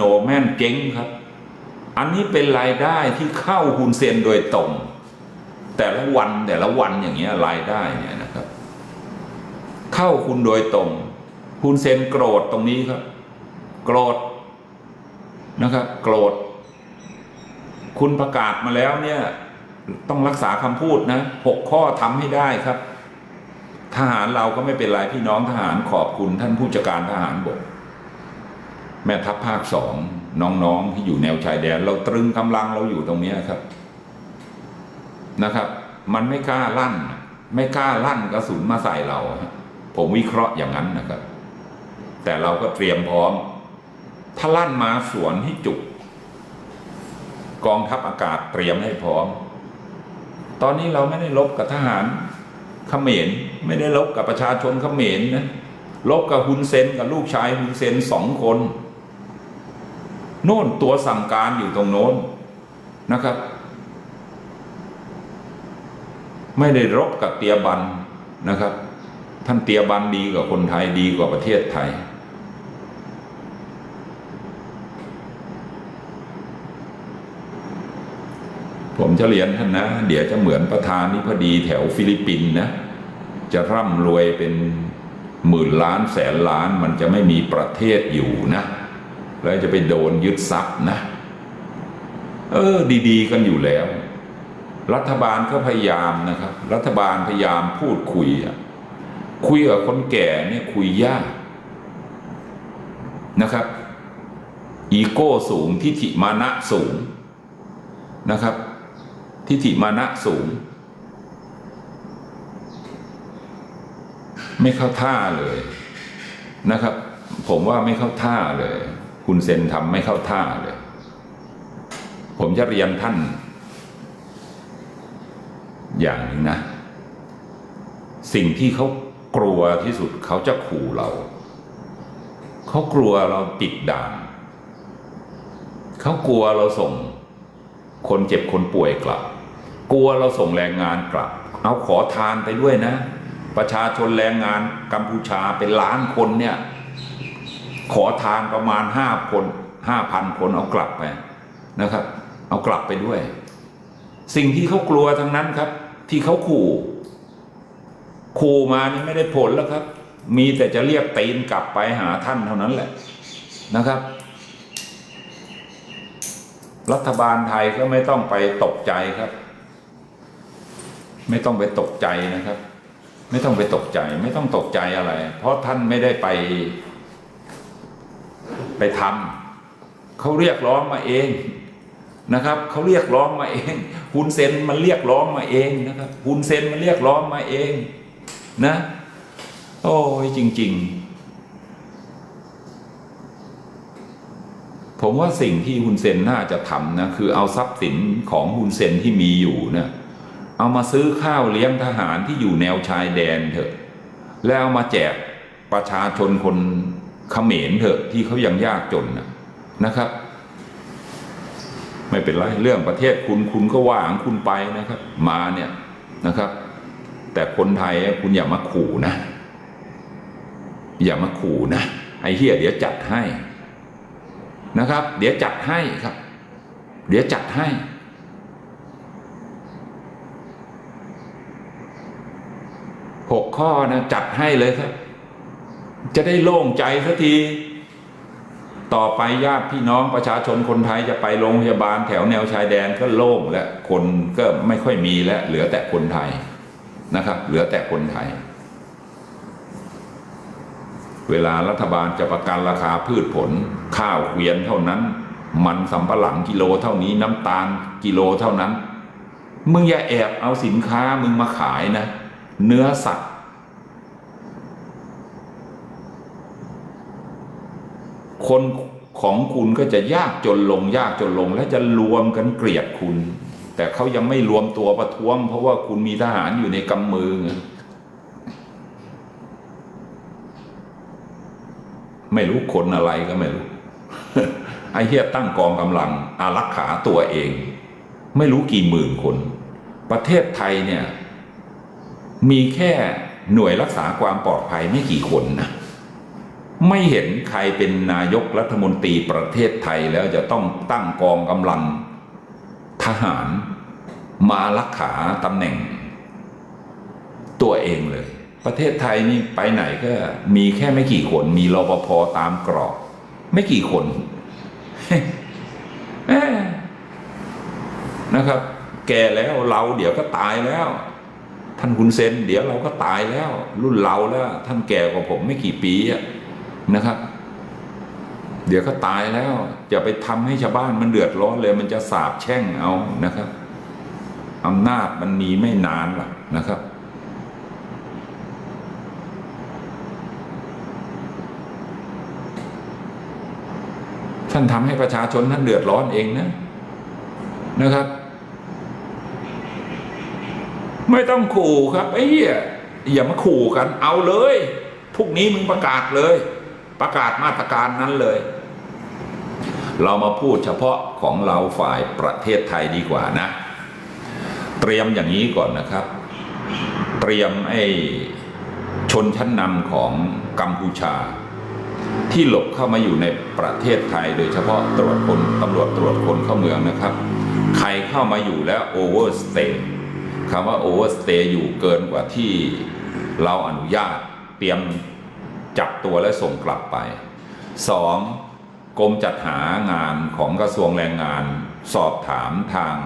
โนแม่นเจ๊งครับ อันนี้เป็นรายได้ที่เข้าฮุนเซนโดยตรง แต่ละวันแต่ละวันอย่างเงี้ยรายได้เนี่ยนะครับ เข้าคุณโดยตรงฮุนเซนโกรธตรงนี้ครับ โกรธนะครับ โกรธ คุณประกาศมาแล้วเนี่ยต้องรักษาคำพูดนะหกข้อทำให้ได้ครับ ทหารเราก็ไม่เป็นไรพี่น้องทหารขอบคุณท่านผู้จัดการทหารบก แม่ทัพภาคสองน้องๆที่อยู่แนวชายแดน เราตรึงกำลังเราอยู่ตรงเนี้ยครับนะครับ มันไม่กล้าลั่น ไม่กล้าลั่นกระสุนมาใส่เรา ผมวิเคราะห์อย่างนั้นนะครับ แต่เราก็เตรียมพร้อม ถ้าลั่นมาสวนให้จุก กองทัพอากาศเตรียมให้พร้อม ตอนนี้เราไม่ได้ลบกับทหารเขมรไม่ได้ลบกับประชาชนเขมรนะลบกับฮุนเซนกับลูกชายฮุนเซนสองคน โน่นตัวสั่งการอยู่ตรงโน้นนะครับ ไม่ได้รบกับเตียบันนะครับ ท่านเตียบันดีกว่าคนไทยดีกว่าประเทศไทย ผมจะเรียนท่านนะ เดี๋ยวจะเหมือนประธานนิพดีแถวฟิลิปปินส์นะ จะร่ำรวยเป็นหมื่นล้านแสนล้านมันจะไม่มีประเทศอยู่นะ แล้วจะไปโดนยึดทรัพย์นะ เออ ดี ๆ กันอยู่แล้ว รัฐบาลก็พยายามนะครับ รัฐบาลพยายามพูดคุยอะคุยกับคนแก่เนี่ยคุยยากนะครับ อีโก้สูงทิฏฐิมานะสูงนะครับ ทิฏฐิมานะสูง ไม่เข้าท่าเลยนะครับ ผมว่าไม่เข้าท่าเลย คุณเซนทำไม่เข้าท่าเลย ผมจะเรียนท่าน อย่างหนึงนะ สิ่งที่เขากลัวที่สุดเขาจะขู่เรา เขากลัวเราติดด่านเขากลัวเราส่ง คนเจ็บคนป่วยกลับ กลัวเราส่งแรงงานกลับ เอาขอทานไปด้วยนะ ประชาชนแรงงานกัมพูชาเป็นล้านคนเนี่ย ขอทานประมาณห้าคนห้าพันคนเอากลับไปนะครับ เอากลับไปด้วย สิ่งที่เขากลัวทั้งนั้นครับ ที่เขาขู่ขู่มานี่ไม่ได้ผลแล้วครับ มีแต่จะเรียกตีนกลับไปหาท่านเท่านั้นแหละนะครับ รัฐบาลไทยก็ไม่ต้องไปตกใจครับ ไม่ต้องไปตกใจนะครับ ไม่ต้องไปตกใจ ไม่ต้องตกใจอะไร เพราะท่านไม่ได้ไป ไปทำเขาเรียกร้องมาเองนะครับเขาเรียกร้องมาเองฮุนเซนมันเรียกร้องมาเองนะครับฮุนเซนมันเรียกร้องมาเองนะโอ้ยจริง ๆ ผมว่าสิ่งที่ฮุนเซนน่าจะทำนะคือเอาทรัพย์สินของฮุนเซนที่มีอยู่นะเอามาซื้อข้าวเลี้ยงทหารที่อยู่แนวชายแดนเถอะ แล้วเอามาแจกประชาชนคน เขมรเถอะที่เขายังยากจนนะนะครับ ไม่เป็นไรเรื่องประเทศคุณคุณก็ว่าของคุณไปนะครับ มาเนี่ยนะครับ แต่คนไทยคุณอย่ามาขู่นะ อย่ามาขู่นะไอ้เฮียเดี๋ยวจัดให้นะครับ เดี๋ยวจัดให้ครับ เดี๋ยวจัดให้ หกข้อนะ จัดให้เลยครับ จะได้โล่งใจสักที ต่อไปญาติพี่น้องประชาชนคนไทยจะไปโรงพยาบาลแถวแนวชายแดนก็โล่งและคนก็ไม่ค่อยมีแล้วเหลือแต่คนไทยนะครับ เหลือแต่คนไทย เวลารัฐบาลจะประกันราคาพืชผล ข้าวเกวียนเท่านั้น มันสำปะหลังกิโลเท่านี้น้ำตาลกิโลเท่านั้น มึงอย่าแอบเอาสินค้ามึงมาขายนะ เนื้อสัตว์ คนของคุณก็จะยากจนลงยากจนลง และจะรวมกันเกลียดคุณ แต่เขายังไม่รวมตัวประท้วง เพราะว่าคุณมีทหารอยู่ในกำมือไงไม่รู้คนอะไรก็ไม่รู้ไอ้เฮียตั้งกองกำลัง อารักขาตัวเอง ไม่รู้กี่หมื่นคน ประเทศไทยเนี่ย มีแค่หน่วยรักษาความปลอดภัยไม่กี่คนนะ ไม่เห็นใครเป็นนายกรัฐมนตรีประเทศไทยแล้วจะต้องตั้งกองกำลัง ทหารมารักขาตำแหน่ง ตัวเองเลย ประเทศไทยนี่ไปไหนก็มีแค่ไม่กี่คน มีรปภตามกรอบ ไม่กี่คนนะครับ แก่แล้วเราเดี๋ยวก็ตายแล้ว ท่านคุณเซน เดี๋ยวเราก็ตายแล้ว รุ่นเราแล้ว ท่านแก่กว่าผมไม่กี่ปีอะ นะครับ เดี๋ยวก็ตายแล้วอย่าไปทำให้ชาวบ้านมันเดือดร้อนเลย มันจะสาบแช่งเอานะครับอำนาจมันมีไม่นานหรอกนะครับ ท่านทำให้ประชาชนท่านเดือดร้อนเองนะนะครับ ไม่ต้องขู่ครับไอ้เหี้ยอย่ามาขู่กันเอาเลยพรุ่งนี้มึงประกาศเลย ประกาศมาตรการนั้นเลย เรามาพูดเฉพาะของเราฝ่ายประเทศไทยดีกว่านะ เตรียมอย่างนี้ก่อนนะครับ เตรียมไอ้ชนชั้นนำของกัมพูชา ที่หลบเข้ามาอยู่ในประเทศไทย โดยเฉพาะตรวจคนตำรวจตรวจคนเข้าเมืองนะครับ ใครเข้ามาอยู่แล้วโอเวอร์สเตย์คำว่าโอเวอร์สเตย์อยู่เกินกว่าที่เราอนุญาตเตรียม จับตัวและส่งกลับไปสองกรมจัดหางานของกระทรวงแรงงาน สอบถามทาง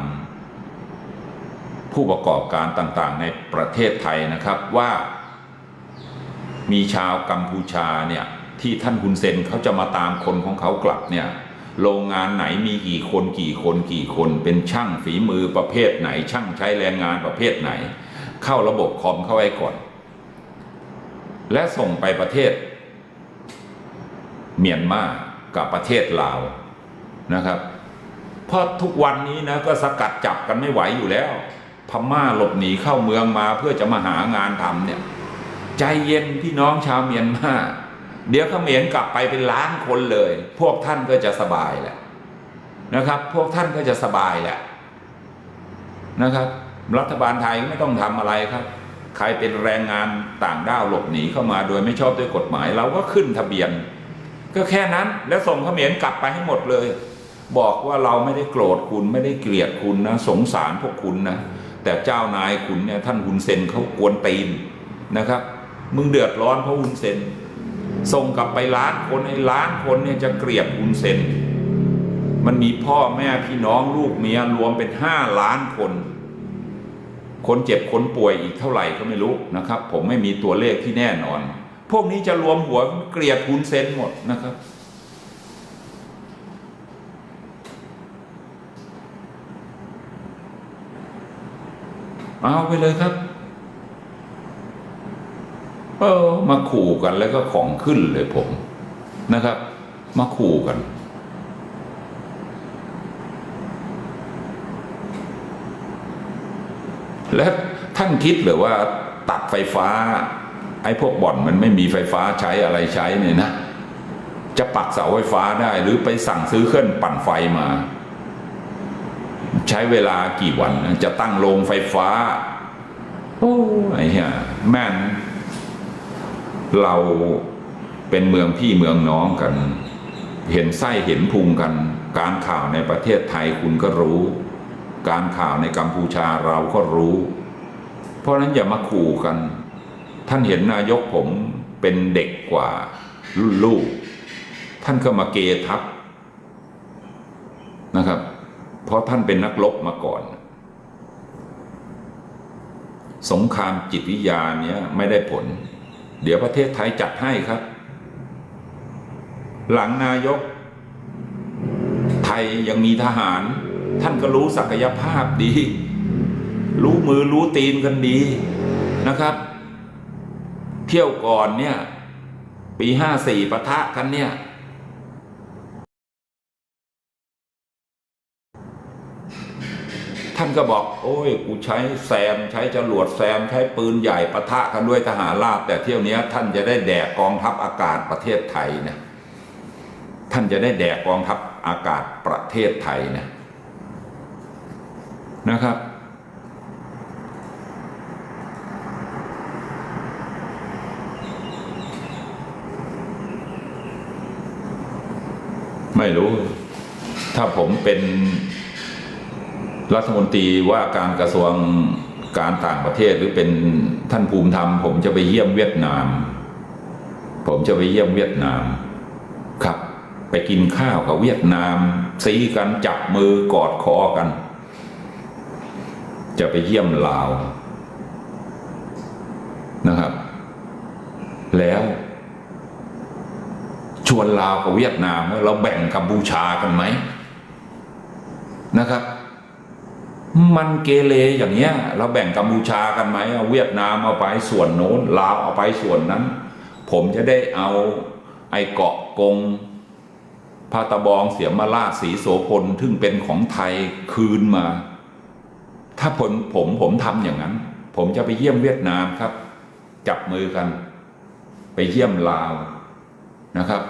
ผู้ประกอบการต่างๆ ในประเทศไทยนะครับว่า มีชาวกัมพูชาเนี่ยที่ท่านคุณเซนเขาจะมาตามคนของเขากลับเนี่ยโรงงานไหนมีกี่คนกี่คนกี่คน เป็นช่างฝีมือประเภทไหน ช่างใช้แรงงานประเภทไหน เข้าระบบคอมเข้าไว้ก่อน และส่งไปประเทศ เมียนมากับประเทศลาวนะครับ เพราะทุกวันนี้นะก็สกัดจับกันไม่ไหวอยู่แล้ว พม่าหลบหนีเข้าเมืองมาเพื่อจะมาหางานทำเนี่ย ใจเย็นพี่น้องชาวเมียนมาเดี๋ยวเขมรกลับไปเป็นล้านคนเลย พวกท่านก็จะสบายแหละนะครับ พวกท่านก็จะสบายแหละนะครับ รัฐบาลไทยไม่ต้องทำอะไรครับ ใครเป็นแรงงานต่างด้าวหลบหนีเข้ามาโดยไม่ชอบด้วยกฎหมาย เราก็ขึ้นทะเบียน ก็แค่นั้นแล้วส่งเขมรกลับไปให้หมดเลย บอกว่าเราไม่ได้โกรธคุณไม่ได้เกลียดคุณนะสงสารพวกคุณนะแต่เจ้านายคุณเนี่ยท่านหุนเซนเขากวนตีนนะครับ มึงเดือดร้อนเพราะหุนเซนส่งกลับไปล้านคนไอ้ล้านคนเนี่ยจะเกลียดหุนเซนมันมีพ่อแม่พี่น้องลูกเมียรวมเป็นห้าล้านคน คนเจ็บคนป่วยอีกเท่าไหร่ก็ไม่รู้นะครับ ผมไม่มีตัวเลขที่แน่นอน พวกนี้จะรวมหัวเกลียดหุนเซนหมดนะครับ เอาไปเลยครับ เออมาขู่กันแล้วก็ของขึ้นเลยผมนะครับ มาขู่กัน และท่านคิดหรือว่าตัดไฟฟ้า ไอ้พวกบ่อนมันไม่มีไฟฟ้าใช้อะไรใช้เนี่ยนะ จะปักเสาไฟฟ้าได้หรือไปสั่งซื้อเครื่องปั่นไฟมา ใช้เวลากี่วันจะตั้งโรงไฟฟ้า โอ้ไอ้เหี้ยแม่นเราเป็นเมืองพี่เมืองน้องกัน เห็นไส้เห็นพุงกัน การข่าวในประเทศไทยคุณก็รู้ การข่าวในกัมพูชาเราก็รู้ เพราะนั้นอย่ามาขู่กัน ท่านเห็นนายกผมเป็นเด็กกว่ารุ่นลูก ท่านก็มาเกทับนะครับ เพราะท่านเป็นนักรบมาก่อน สงครามจิตวิทยาเนี้ยไม่ได้ผล เดี๋ยวประเทศไทยจัดให้ครับ หลังนายก ไทยยังมีทหาร ท่านก็รู้ศักยภาพดี รู้มือรู้ตีนกันดีนะครับ เที่ยวก่อนเนี่ย ปีห้าสี่ปะทะกันเนี่ย ท่านก็บอก โอ้ย กูใช้แซม ใช้จรวดแซม ใช้ปืนใหญ่ปะทะกันด้วยทหารราบ แต่เที่ยวนี้ท่านจะได้แดกกองทัพอากาศประเทศไทยนะท่านจะได้แดกกองทัพอากาศประเทศไทยนะ นะครับ ไม่รู้ ถ้าผมเป็นรัฐมนตรีว่าการกระทรวงการต่างประเทศหรือเป็นท่านภูมิธรรม ผมจะไปเยี่ยมเวียดนาม ผมจะไปเยี่ยมเวียดนามครับ ไปกินข้าวกับเวียดนามซีกันจับมือกอดคอกัน จะไปเยี่ยมลาวนะครับ แล้ว ชวนลาวกับเวียดนามว่าเราแบ่งกัมพูชากันไหมนะครับ มันเกเรอย่างเงี้ย เราแบ่งกัมพูชากันไหมเอาเวียดนามเอาไปส่วนโน้นลาวเอาไปส่วนนั้น ผมจะได้เอาไอ้เกาะกงพาตะบองเสียมาราชสีโสพลซึ่งเป็นของไทยคืนมา ถ้าผมผมผมทำอย่างนั้น ผมจะไปเยี่ยมเวียดนามครับ จับมือกัน ไปเยี่ยมลาวนะครับ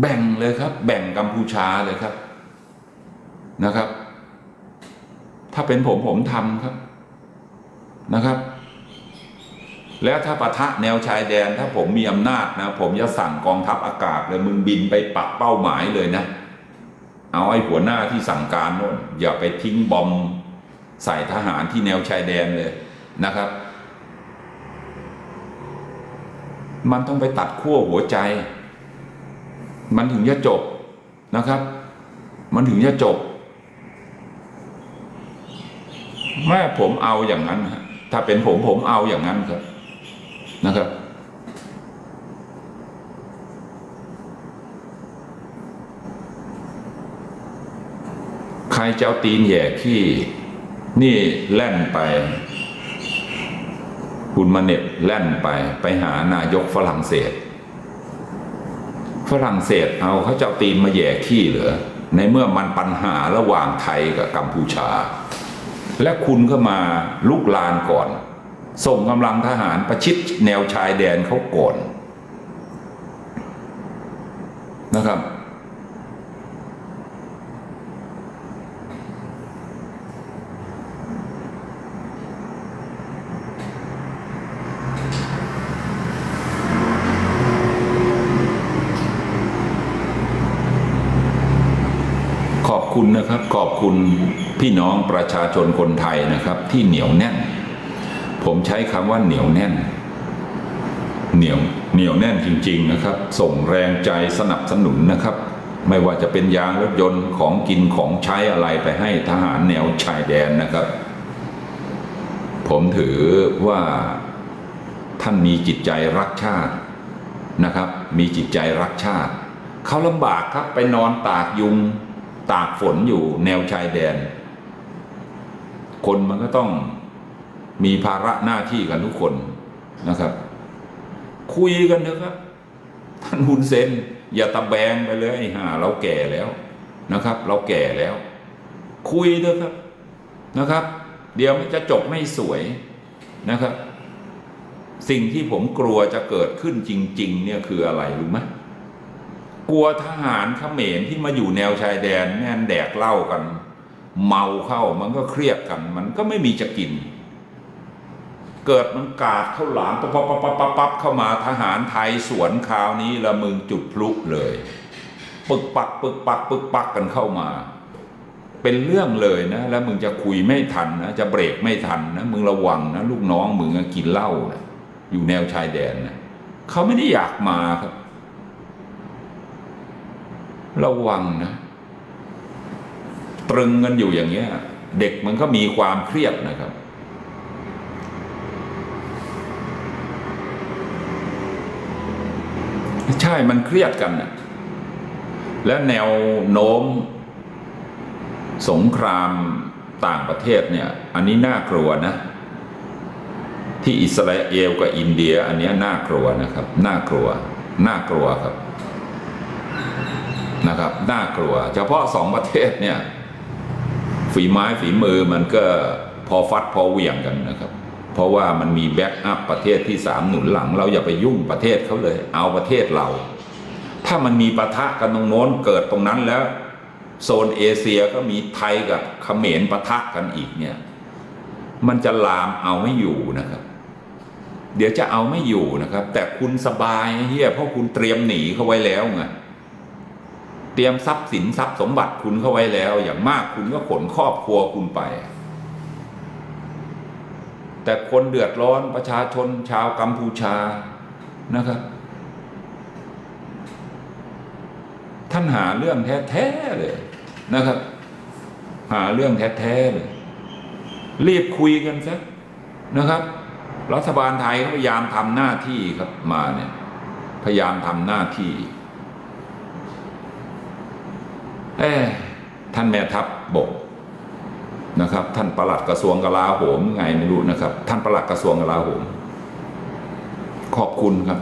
แบ่งเลยครับ แบ่งกัมพูชาเลยครับนะครับ ถ้าเป็นผมผมทำครับนะครับ แล้วถ้าปะทะแนวชายแดน ถ้าผมมีอำนาจนะ ผมจะสั่งกองทัพอากาศเลยมึงบินไปปักเป้าหมายเลยนะ เอาไอ้หัวหน้าที่สั่งการโน่นอย่าไปทิ้งบอมใส่ทหารที่แนวชายแดนเลยนะครับ มันต้องไปตัดขั้วหัวใจ มันถึงจะจบนะครับ มันถึงจะจบ แม่ผมเอาอย่างนั้นถ้าเป็นผมผมเอาอย่างนั้นครับนะครับ รจะเอาตีนแย่ขี้นี่แล่นไป คุณมาเน็ตแล่นไป ไปหานายกฝรั่งเศส ฝรั่งเศสเอาเขาจะเอาตีนมาแย่ขี้เหรอในเมื่อมันปัญหาระหว่างไทยกับกัมพูชา และคุณก็มาลุกลานก่อน ส่งกำลังทหารประชิดแนวชายแดนเขาก่อนนะครับ ขอบ คุณนะครับขอบคุณพี่น้องประชาชนคนไทยนะครับ ที่เหนียวแน่น ผมใช้คำว่าเหนียวแน่น เหนียวเหนียวแน่นจริง ๆนะครับ ส่งแรงใจสนับสนุนนะครับ ไม่ว่าจะเป็นยางรถยนต์ของกินของใช้อะไรไปให้ทหารแนวชายแดนนะครับ ผมถือว่าท่านมีจิตใจรักชาตินะครับ มีจิตใจรักชาติ เขาลำบากครับไปนอนตากยุง ตากฝนอยู่แนวชายแดน คนมันก็ต้องมีภาระหน้าที่กันทุกคนนะครับ คุยกันเถอะครับ ท่านฮุนเซนอย่าตะแบงไปเลยไอ้ห่าเราแก่แล้วนะครับ เราแก่แล้ว คุยเถอะครับนะครับ เดี๋ยวมันจะจบไม่สวยนะครับ สิ่งที่ผมกลัวจะเกิดขึ้นจริง ๆ เนี่ยคืออะไรรู้ไหม กลัวทหารเขมรที่มาอยู่แนวชายแดนแม่นแดกเหล้ากัน เมาเข้ามันก็เครียดกัน มันก็ไม่มีจะกิน เกิดมันกาดเข้าหลามปั๊บปั๊บปั๊บปั๊บปั๊บปับเข้ามาทหารไทยสวนคราวนี้ละมึงจุดพลุเลยปึกปักปึกปักปึกปักกันเข้ามา เป็นเรื่องเลยนะ แล้วมึงจะคุยไม่ทันนะจะเบรกไม่ทันนะมึงระวังนะลูกน้องมึงอะกินเหล้านะอยู่แนวชายแดนนะเขาไม่ได้อยากมาครับ ระวังนะ ตรึงกันอยู่อย่างเงี้ย เด็กมันก็มีความเครียดนะครับ ใช่มันเครียดกันนะและแนวโน้ม สงครามต่างประเทศเนี่ย อันนี้น่ากลัวนะ ที่อิสราเอลกับอินเดีย อันนี้น่ากลัวนะครับ น่ากลัว น่ากลัวครับ นะครับน่ากลัว เฉพาะสองประเทศเนี่ยฝีไม้ฝีมือมันก็พอฟัดพอเหวี่ยงกันนะครับ เพราะว่ามันมีแบ็กอัพประเทศที่สามหนุนหลัง เราอย่าไปยุ่งประเทศเขาเลย เอาประเทศเรา ถ้ามันมีปะทะกันตรงโน้นเกิดตรงนั้นแล้ว โซนเอเชียก็มีไทยกับเขมรปะทะกันอีกเนี่ย มันจะลามเอาไม่อยู่นะครับ เดี๋ยวจะเอาไม่อยู่นะครับ แต่คุณสบายเฮียเพราะคุณเตรียมหนีเขาไว้แล้วไง เตรียมทรัพย์สินทรัพย์สมบัติคุณเข้าไว้แล้ว อย่างมากคุณก็ขนครอบครัวคุณไป แต่คนเดือดร้อนประชาชนชาวกัมพูชานะครับ ท่านหาเรื่องแท้ๆเลยนะครับ หาเรื่องแท้ๆเลยรีบคุยกันซะนะครับ รัฐบาลไทยก็พยายามทำหน้าที่ครับมาเนี่ยพยายามทำหน้าที่ เอ้ท่านแม่ทัพบกนะครับ ท่านประหลัดกระทรวงกลาโหมไงไม่รู้นะครับ ท่านประหลัดกระทรวงกลาโหม ขอบคุณครับ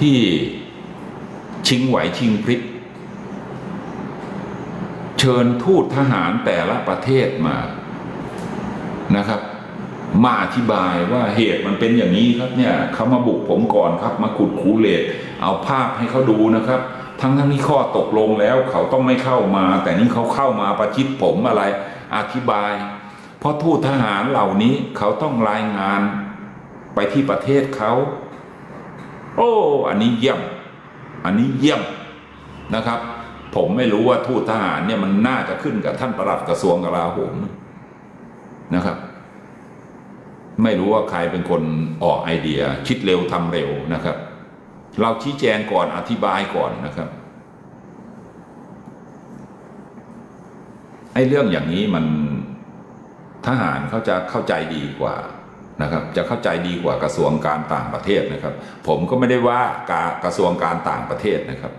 ที่ชิงไหวชิงพริบเชิญทูตทหารแต่ละประเทศมานะครับ มาอธิบายว่าเหตุมันเป็นอย่างนี้ครับเนี่ยเขามาบุกผมก่อนครับ มาขุดคูเลตเอาภาพให้เขาดูนะครับ ทั้งทั้งที่ข้อตกลงแล้วเขาต้องไม่เข้ามา แต่นี่เขาเข้ามาประชิดผมอะไรอธิบาย เพราะทูตทหารเหล่านี้เขาต้องรายงานไปที่ประเทศเขา โอ้ อันนี้เยี่ยม อันนี้เยี่ยมนะครับ ผมไม่รู้ว่าทูตทหารเนี่ยมันน่าจะขึ้นกับท่านประหลัดกระทรวงกลาโหมนะครับ ไม่รู้ว่าใครเป็นคนออกไอเดีย คิดเร็วทำเร็วนะครับ เราชี้แจงก่อนอธิบายก่อนนะครับไอ้เรื่องอย่างนี้มันทหารเขาจะเข้าใจดีกว่านะครับ จะเข้าใจดีกว่ากระทรวงการต่างประเทศนะครับ ผมก็ไม่ได้ว่ากากระทรวงการต่างประเทศนะครับ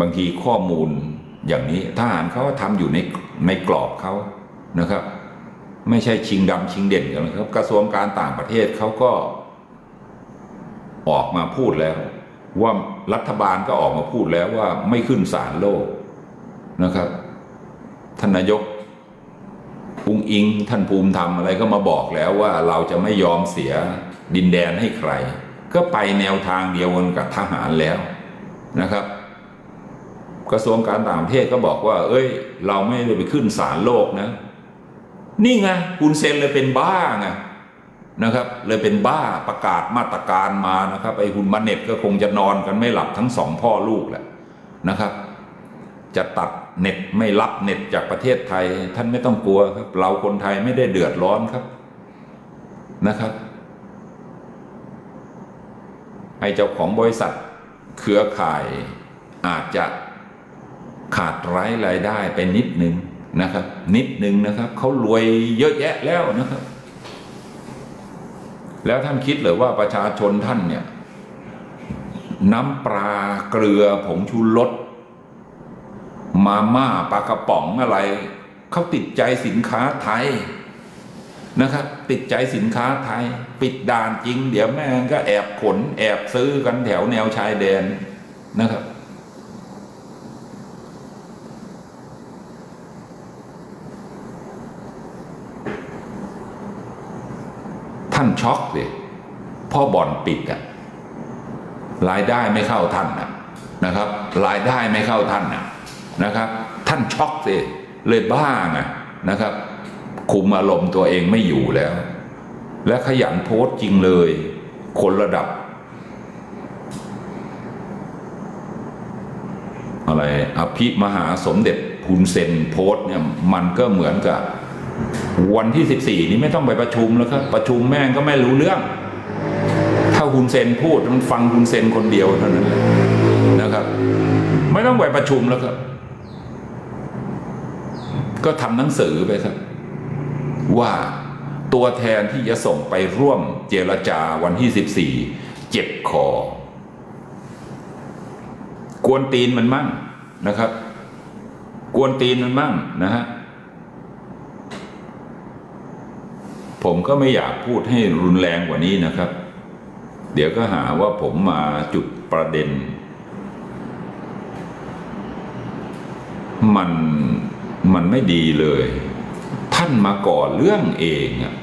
บางทีข้อมูลอย่างนี้ทหารเขาก็ทำอยู่ในในกรอบเขานะครับ ไม่ใช่ชิงดำชิงเด่นกันนะครับ กระทรวงการต่างประเทศเขาก็ ออกมาพูดแล้ว ว่ารัฐบาลก็ออกมาพูดแล้วว่าไม่ขึ้นศาลโลกนะครับท่านนายกปุงอิงท่านภูมิธรรมอะไรก็มาบอกแล้วว่าเราจะไม่ยอมเสียดินแดนให้ใคร ก็ไปแนวทางเดียวกันกับทหารแล้วนะครับ กระทรวงการต่างประเทศก็บอกว่า เอ้ย เราไม่ได้ไปขึ้นศาลโลกนะ นี่ไงคุณเซนเลยเป็นบ้าไง นะครับเลยเป็นบ้าประกาศมาตรการมานะครับไอ้คุณมาเน็ตก็คงจะนอนกันไม่หลับทั้งสองพ่อลูกแหละนะครับ จะตัดเน็ตไม่รับเน็ตจากประเทศไทย ท่านไม่ต้องกลัวครับ เราคนไทยไม่ได้เดือดร้อนครับนะครับไอ้เจ้าของบริษัทเครือข่ายอาจจะขาดไร้รายได้ไปนิดนึงนะครับ นิดนึงนะครับเขารวยเยอะแยะแล้วนะครับ แล้วท่านคิดหรือว่าประชาชนท่านเนี่ยน้ำปลาเกลือผงชูรสมาม่าปลากระป๋องอะไร เขาติดใจสินค้าไทยนะครับ ติดใจสินค้าไทย ปิดด่านจริง เดี๋ยวแม่งก็แอบขน แอบซื้อกันแถวแนวชายแดนนะครับ ท่าน ช็อกเลยพ่อบ่อนปิดอะรายได้ไม่เข้าท่านอะนะครับ รายได้ไม่เข้าท่านอะนะครับ ท่านช็อกเลยเลยบ้าไงนะครับ คุมอารมณ์ตัวเองไม่อยู่แล้ว และขยันโพสต์จริงเลย คนระดับ อะไรอภิมหาสมเด็จฮุนเซนโพสต์เนี่ยมันก็เหมือนกับ วันที่สิบสี่นี้ไม่ต้องไปประชุมแล้วครับประชุมแม่งก็ไม่รู้เรื่อง ถ้าฮุนเซนพูดมันฟังฮุนเซนคนเดียวเท่านั้นนะครับ ไม่ต้องไปประชุมแล้วครับ ก็ทำหนังสือไปครับ ว่าตัวแทนที่จะส่งไปร่วมเจรจาวันที่สิบสี่เจ็บคอ กวนตีนมันมั่งนะครับ กวนตีนมันมั่งนะฮะ ผมก็ไม่อยากพูดให้รุนแรงกว่านี้นะครับ เดี๋ยวก็หาว่าผมมาจุดประเด็น มันมันไม่ดีเลย ท่านมาก่อเรื่องเองอะ